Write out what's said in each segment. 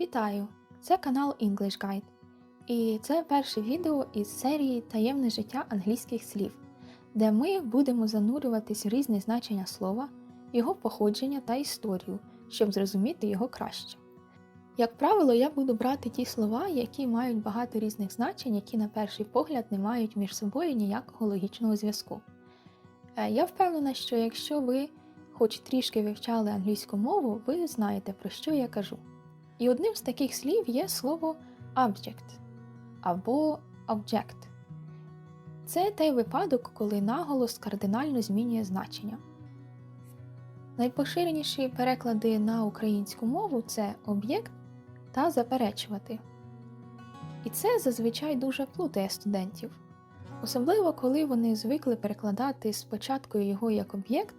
Вітаю! Це канал English Guide. І це перше відео із серії Таємне життя англійських слів, де ми будемо занурюватись в різні значення слова, його походження та історію, щоб зрозуміти його краще. Як правило, я буду брати ті слова, які мають багато різних значень, які на перший погляд не мають між собою ніякого логічного зв'язку. Е, Я впевнена, що якщо ви хоч трішки вивчали англійську мову, ви знаєте, про що я кажу. І одним з таких слів є слово object або object. Це той випадок, коли наголос кардинально змінює значення. Найпоширеніші переклади на українську мову це об'єкт та заперечувати. І це зазвичай дуже плутає студентів, особливо коли вони звикли перекладати спочатку його як об'єкт,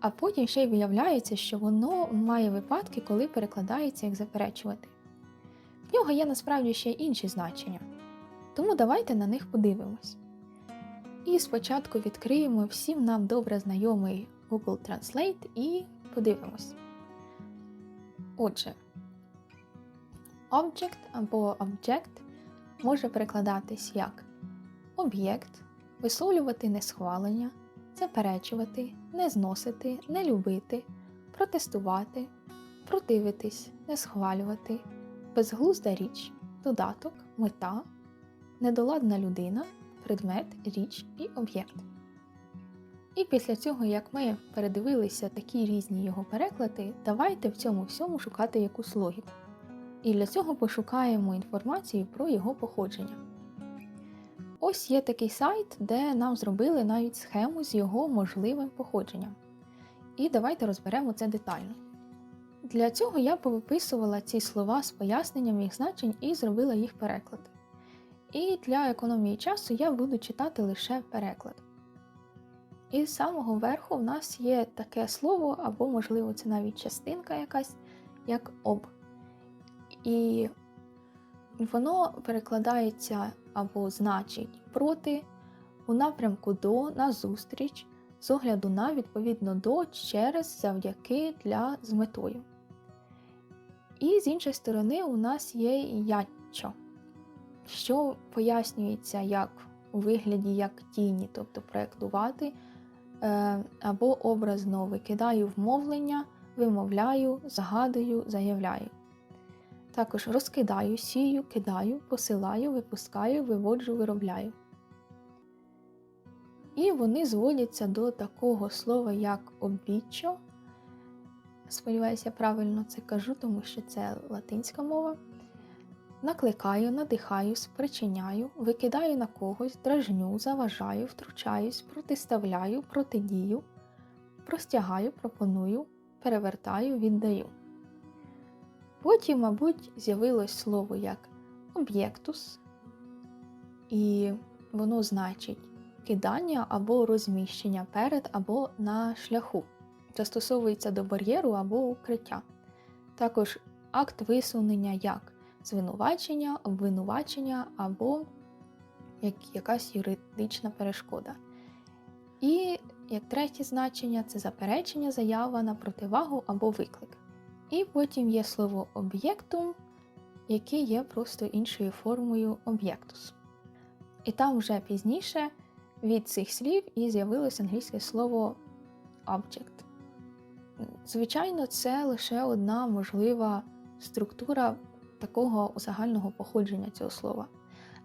а потім ще й виявляється, що воно має випадки, коли перекладається як заперечувати. В нього є насправді ще інші значення, тому давайте на них подивимось. І спочатку відкриємо всім нам добре знайомий Google Translate і подивимось. Отже, object або object може перекладатись як об'єкт, висловлювати несхвалення, заперечувати, не зносити, не любити, протестувати, противитись, не схвалювати, безглузда річ, додаток, мета, недоладна людина, предмет, річ і об'єкт. І після цього, як ми передивилися такі різні його переклади, давайте в цьому всьому шукати якусь логіку. І для цього пошукаємо інформацію про його походження. Ось є такий сайт, де нам зробили навіть схему з його можливим походженням. І давайте розберемо це детально. Для цього я повиписувала ці слова з поясненням їх значень і зробила їх переклад. І для економії часу я буду читати лише переклад. І з самого верху в нас є таке слово, або, можливо, це навіть частинка якась, як об. І воно перекладається або значить проти, у напрямку до, назустріч, з огляду на відповідно до, через, завдяки для з метою. І з іншої сторони, у нас є ячо, що пояснюється як у вигляді як тіні, тобто проєктувати, е, або образно викидаю вмовлення, вимовляю, загадую, заявляю. Також розкидаю, сію, кидаю, посилаю, випускаю, виводжу, виробляю. І вони зводяться до такого слова, як обіччо. Сподіваюся, я правильно це кажу, тому що це латинська мова. Накликаю, надихаю, спричиняю, викидаю на когось, дражню, заважаю, втручаюсь, протиставляю, протидію, простягаю, пропоную, перевертаю, віддаю. Потім, мабуть, з'явилось слово як об'єктус, і воно значить кидання або розміщення перед або на шляху. Застосовується до бар'єру або укриття. Також акт висунення як звинувачення, обвинувачення або як якась юридична перешкода. І як третє значення це заперечення, заява на противагу або виклик. І потім є слово об'єктум, яке є просто іншою формою об'єктус. І там вже пізніше від цих слів і з'явилось англійське слово object. Звичайно, це лише одна можлива структура такого загального походження цього слова.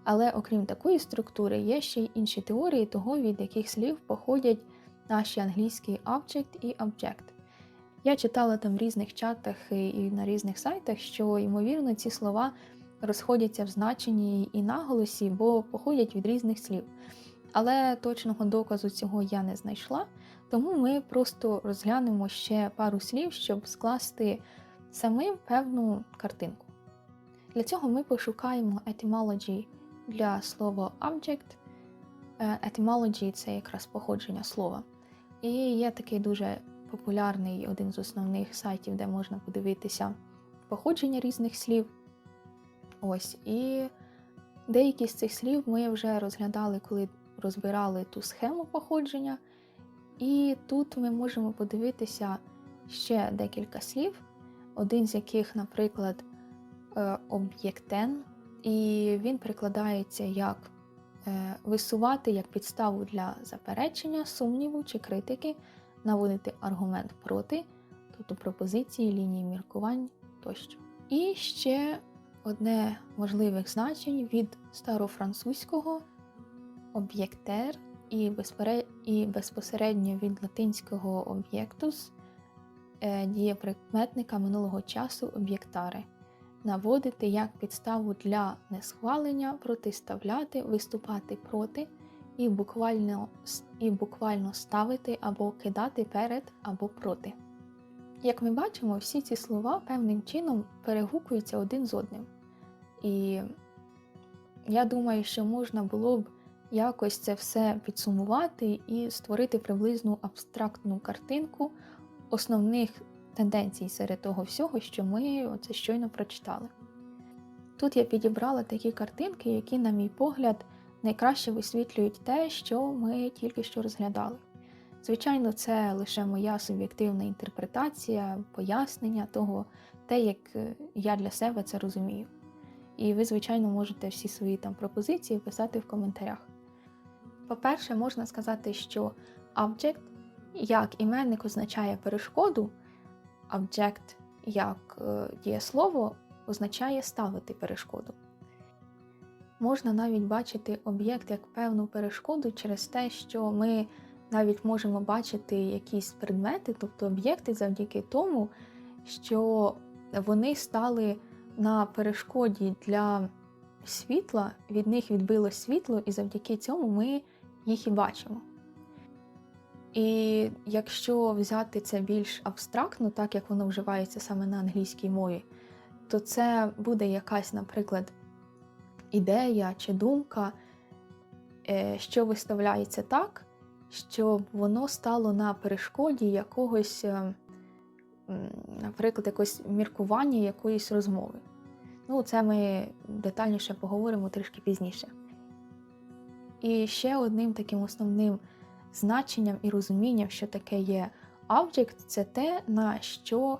Але окрім такої структури, є ще й інші теорії того, від яких слів походять наші англійські object і object. Я читала там в різних чатах і на різних сайтах, що, ймовірно, ці слова розходяться в значенні і наголосі, бо походять від різних слів. Але точного доказу цього я не знайшла, тому ми просто розглянемо ще пару слів, щоб скласти самим певну картинку. Для цього ми пошукаємо etymology для слова object. Е, Etymology – це якраз походження слова. І є такий дуже популярний один з основних сайтів, де можна подивитися походження різних слів. Ось, і деякі з цих слів ми вже розглядали, коли розбирали ту схему походження. І тут ми можемо подивитися ще декілька слів, один з яких, наприклад, е, об'єктен, і він перекладається як е, висувати як підставу для заперечення, сумніву чи критики, наводити аргумент проти, тобто пропозиції, лінії міркувань тощо. І ще одне можливих значень від старофранцузького об'єктер і, і безпосередньо від латинського об'єктус е, дієприкметника минулого часу об'єктари. Наводити як підставу для несхвалення, протиставляти, виступати проти і буквально, і буквально ставити або кидати перед або проти. Як ми бачимо, всі ці слова певним чином перегукуються один з одним. І я думаю, що можна було б якось це все підсумувати і створити приблизну абстрактну картинку основних тенденцій серед того всього, що ми оце щойно прочитали. Тут я підібрала такі картинки, які, на мій погляд, найкраще висвітлюють те, що ми тільки що розглядали. Звичайно, це лише моя суб'єктивна інтерпретація, пояснення того, те, як е, я для себе це розумію. І ви, звичайно, можете всі свої там пропозиції писати в коментарях. По-перше, можна сказати, що object як іменник означає перешкоду, object як е, дієслово означає ставити перешкоду. Можна навіть бачити об'єкт як певну перешкоду через те, що ми навіть можемо бачити якісь предмети, тобто об'єкти, завдяки тому, що вони стали на перешкоді для світла, від них відбило світло, і завдяки цьому ми їх і бачимо. І якщо взяти це більш абстрактно, так як воно вживається саме на англійській мові, то це буде якась, наприклад, ідея чи думка, е, що виставляється так, щоб воно стало на перешкоді якогось, е, наприклад, якогось міркування якоїсь розмови. Ну, це ми детальніше поговоримо трішки пізніше. І ще одним таким основним значенням і розумінням, що таке є object, це те, на що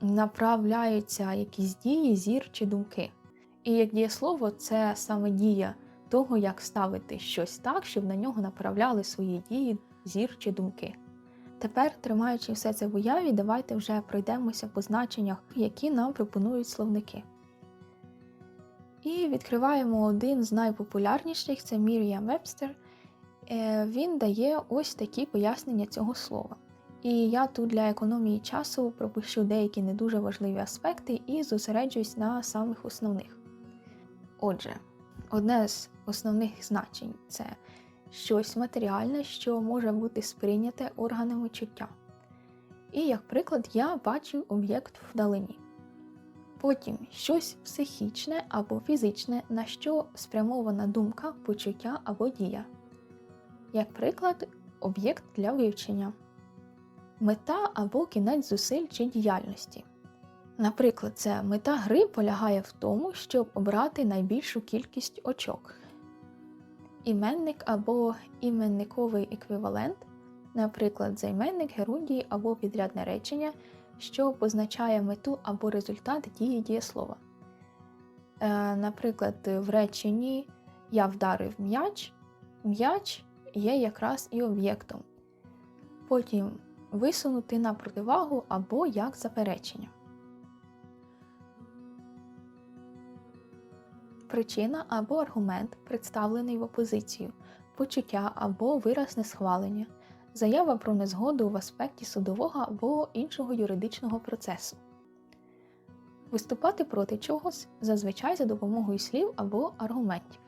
направляються якісь дії, зір чи думки. І як дієслово, це саме дія того, як ставити щось так, щоб на нього направляли свої дії, зір чи думки. Тепер, тримаючи все це в уяві, давайте вже пройдемося по значеннях, які нам пропонують словники. І відкриваємо один з найпопулярніших це Мір'ям Вебстер. Він дає ось такі пояснення цього слова. І я тут для економії часу пропущу деякі не дуже важливі аспекти і зосереджуюсь на самих основних. Отже, одне з основних значень це щось матеріальне, що може бути сприйняте органами чуття. І, як приклад, я бачу об'єкт вдалині. Потім щось психічне або фізичне, на що спрямована думка, почуття або дія. Як приклад, об'єкт для вивчення, мета або кінець зусиль чи діяльності. Наприклад, це мета гри полягає в тому, щоб обрати найбільшу кількість очок. Іменник або іменниковий еквівалент, наприклад, займенник, герундій або підрядне речення що позначає мету або результат дії дієслова. Е, Наприклад, в реченні Я вдарив м'яч, м'яч є якраз і об'єктом. Потім висунути на противагу або як заперечення. Причина або аргумент, представлений в опозицію, почуття або виразне схвалення, заява про незгоду в аспекті судового або іншого юридичного процесу. Виступати проти чогось зазвичай за допомогою слів або аргументів.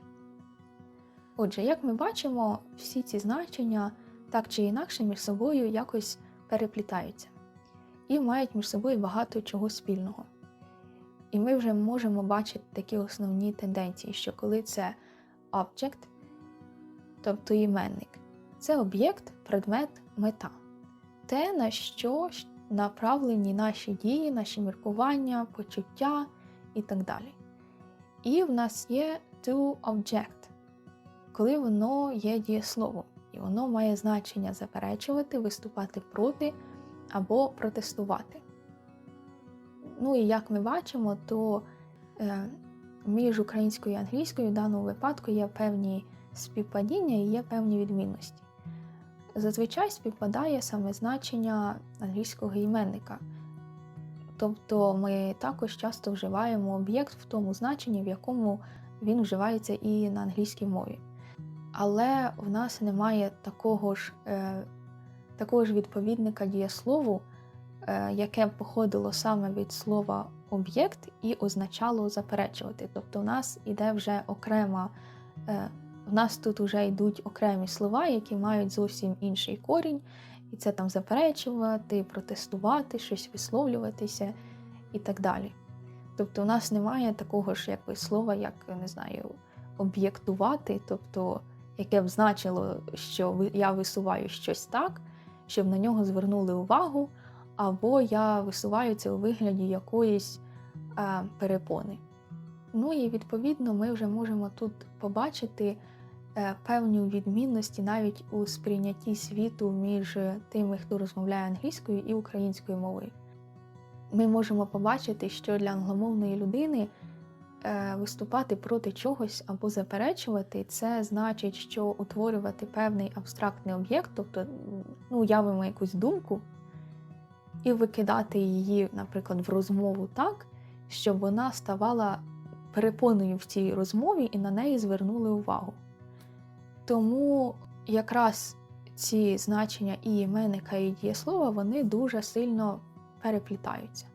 Отже, як ми бачимо, всі ці значення так чи інакше між собою якось переплітаються і мають між собою багато чого спільного. І ми вже можемо бачити такі основні тенденції, що коли це object, тобто іменник, це об'єкт, предмет, мета. Те, на що направлені наші дії, наші міркування, почуття і так далі. І в нас є to object, коли воно є дієсловом, і воно має значення заперечувати, виступати проти або протестувати. Ну і як ми бачимо, то е, між українською і англійською в даному випадку є певні співпадіння і є певні відмінності. Зазвичай співпадає саме значення англійського іменника. Тобто ми також часто вживаємо об'єкт в тому значенні, в якому він вживається і на англійській мові. Але в нас немає такого ж, е, такого ж відповідника дієслову, яке б походило саме від слова об'єкт і означало заперечувати. Тобто, в нас іде вже окрема, е, в нас тут вже йдуть окремі слова, які мають зовсім інший корінь, і це там заперечувати, протестувати, щось висловлюватися і так далі. Тобто, у нас немає такого ж якби слова, як не знаю, об'єктувати, тобто, яке б значило, що я висуваю щось так, щоб на нього звернули увагу, або я висуваю це у вигляді якоїсь е, перепони. Ну і відповідно ми вже можемо тут побачити е, певні відмінності навіть у сприйнятті світу між тими, хто розмовляє англійською і українською мовою. Ми можемо побачити, що для англомовної людини е, виступати проти чогось або заперечувати, це значить, що утворювати певний абстрактний об'єкт, тобто ну, уявимо якусь думку, і викидати її, наприклад, в розмову так, щоб вона ставала перепоною в цій розмові і на неї звернули увагу. Тому якраз ці значення і іменника, і дієслова вони дуже сильно переплітаються.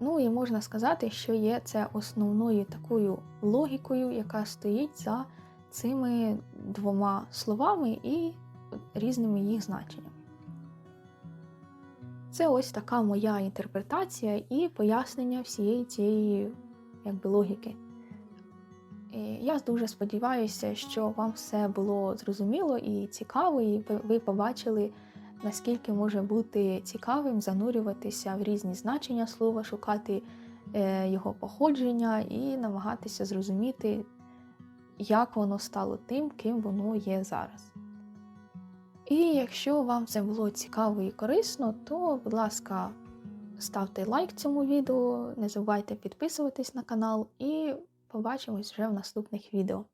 Ну і можна сказати, що є це основною такою логікою, яка стоїть за цими двома словами і різними їх значеннями. Це ось така моя інтерпретація і пояснення всієї цієї якби, логіки. Я дуже сподіваюся, що вам все було зрозуміло і цікаво, і ви- ви побачили, наскільки може бути цікавим занурюватися в різні значення слова, шукати е, його походження і намагатися зрозуміти, як воно стало тим, ким воно є зараз. І якщо вам це було цікаво і корисно, то, будь ласка, ставте лайк цьому відео, не забувайте підписуватись на канал і побачимось вже в наступних відео.